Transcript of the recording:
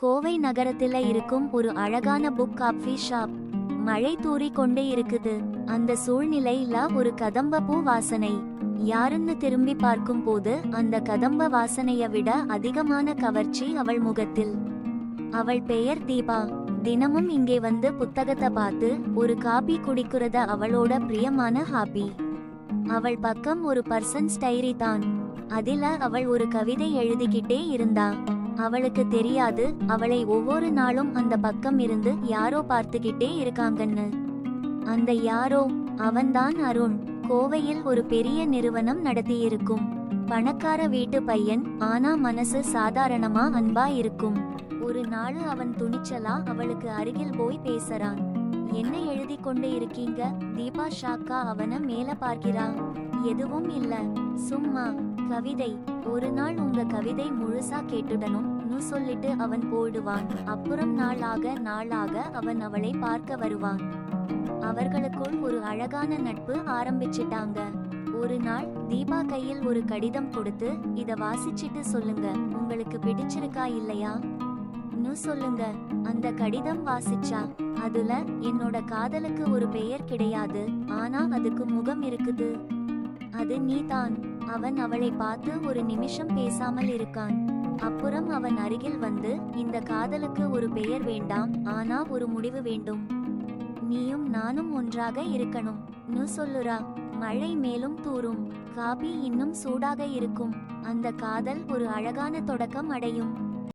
கோவை நகரத்துல இருக்கும் ஒரு அழகான புக் காஃபி ஷாப் மழை தூறி கொண்டே இருக்குது. அந்த சூழ்நிலையில ஒரு கதம்ப பூ வாசனை. யாருன்னு திரும்பி பார்க்கும் போது அந்த கதம்ப வாசனைய விட அதிகமான கவர்ச்சி அவள் முகத்தில். அவள் பெயர் தீபா. தினமும் இங்கே வந்து புத்தகத்தை பார்த்து ஒரு காபி குடிக்கிறத அவளோட பிரியமான ஹாபி அவள் பக்கம் ஒரு பர்சன் டைரி தான். அதில அவள் ஒரு கவிதை எழுதிக்கிட்டே இருந்தா. அவளுக்கு தெரியாது. அவளை ஒவ்வொரு நாளும் அந்த பக்கம் இருந்து யாரோ பார்த்துக்கிட்டே இருக்காங்கன்னு. அந்த யாரோ அவன்தான் அருண். கோவையில் ஒரு பெரிய நிறுவனம் நடத்தியிருக்கும். பணக்கார வீட்டு பையன் ஆனா மனசு சாதாரணமா அன்பா இருக்கும். ஒரு நாள் அவன் துணிச்சலா அவளுக்கு அருகில் போய் பேசறான். என்ன எழுதி கொண்டு இருக்கீங்க? தீபா ஷாக்கா அவன மேல பார்க்கிறான் எதுவும் இல்ல. சும்மா கவிதை. ஒரு நாள் உங்க கவிதை முழுசா கேட்டுடணும். நு சொல்லிட்டு அவன் போடுவான். அப்புறம் நாளாக நாளாக அவன் அவளை பார்க்க வருவான். அவர்களுக்குள் ஒரு அழகான நட்பு ஆரம்பிச்சிட்டாங்க. ஒரு நாள் தீபா கையில் ஒரு கடிதம் கொடுத்து இத வாசிச்சிட்டு சொல்லுங்க. உங்களுக்கு பிடிச்சிருக்கா இல்லையா? நு சொல்லுங்க. அந்த கடிதம் வாசிச்சா? அதுல என்னோட காதலுக்கு ஒரு பெயர் கிடையாது. ஆனா அதுக்கு முகம் இருக்குது. அது நீதான். அவன் அவளை பார்த்து ஒரு நிமிஷம் பேசாமல் இருக்கான். அப்புறம் அவன் அருகில் வந்து இந்த காதலுக்கு ஒரு பெயர் வேண்டாம் ஆனா ஒரு முடிவு வேண்டும். நீயும் நானும் ஒன்றாக இருக்கணும். நு சொல்லுறா. மழை மேலும் தூறும் காபி இன்னும் சூடாக இருக்கும். அந்த காதல் ஒரு அழகான தொடக்கம் அடையும்.